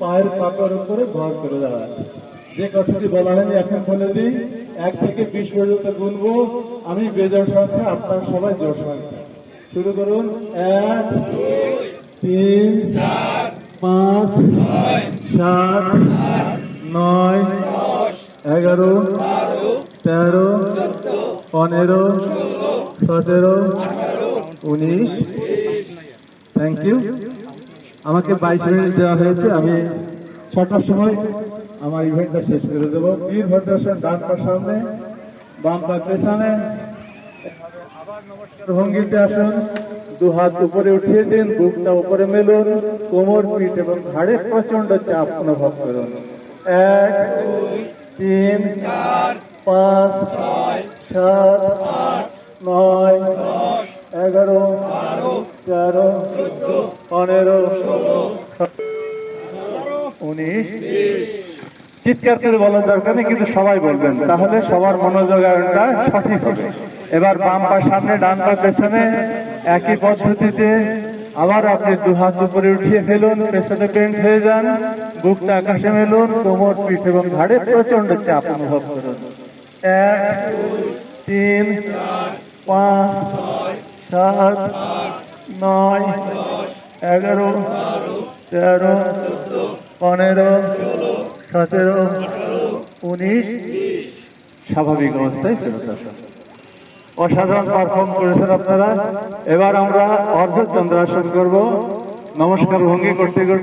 পায়ের পাতার উপরে ভর করে দাঁড়ান যে কথাটি বলা হয়নি, এখন বলে দিই, এক থেকে বিশ পর্যন্ত গুনবো, আমি বেজোর সংখ্যা আপনার সবাই জোর সংখ্যা শুরু করুন, এক, তিন, পাঁচ, সাত, নয়, এগারো, তেরো, পনেরো, সতেরো, উনিশ। থ্যাংক ইউ আমাকে বাইশ মিনিট দেওয়া হয়েছে, আমি ছটার সময় আমার ইভেন্টটা শেষ করে দেবো। বীর ভদ্রাসন ডান পার সামনে, বাম পার পেছনে। ভঙ্গিতে আসুন। দু হাত উপরে উঠিয়ে দিন, বুকটা উপরে মেলুন। কোমর, পিঠ এবং ঘাড়ে প্রচণ্ড চাপ অনুভব করুন। এক, তিন, পাঁচ, ছয়, সাত, আট, নয় এগারো তেরো পনেরো উনিশ চিৎকার করে বলার দরকার নেই কিন্তু সবাই বলবেন। তাহলে সবার মনোযোগায়নটা সঠিক হবে। এবার বাম পা সামনে, ডান পা পেছনে, একই পদ্ধতিতে আবার আপনি দু হাত উপরে উঠিয়ে ফেলুন, পেছনে পেন্ট হয়ে যান, বুকটা আকাশে মেলুন, কোমর, পিঠ এবং ঘাড়ে প্রচণ্ড চাপ অনুভব করুন। এক তিন পাঁচ সাত নয়, এগারো, তেরো, পনেরো, সতেরো, উনিশ। স্বাভাবিক অবস্থায় ফেরত আসা। অসাধারণ পারফর্ম করেছেন আপনারা। এবার আমরা অর্ধচন্দ্রাসন করব। নমস্কার ভঙ্গি করতে করতে।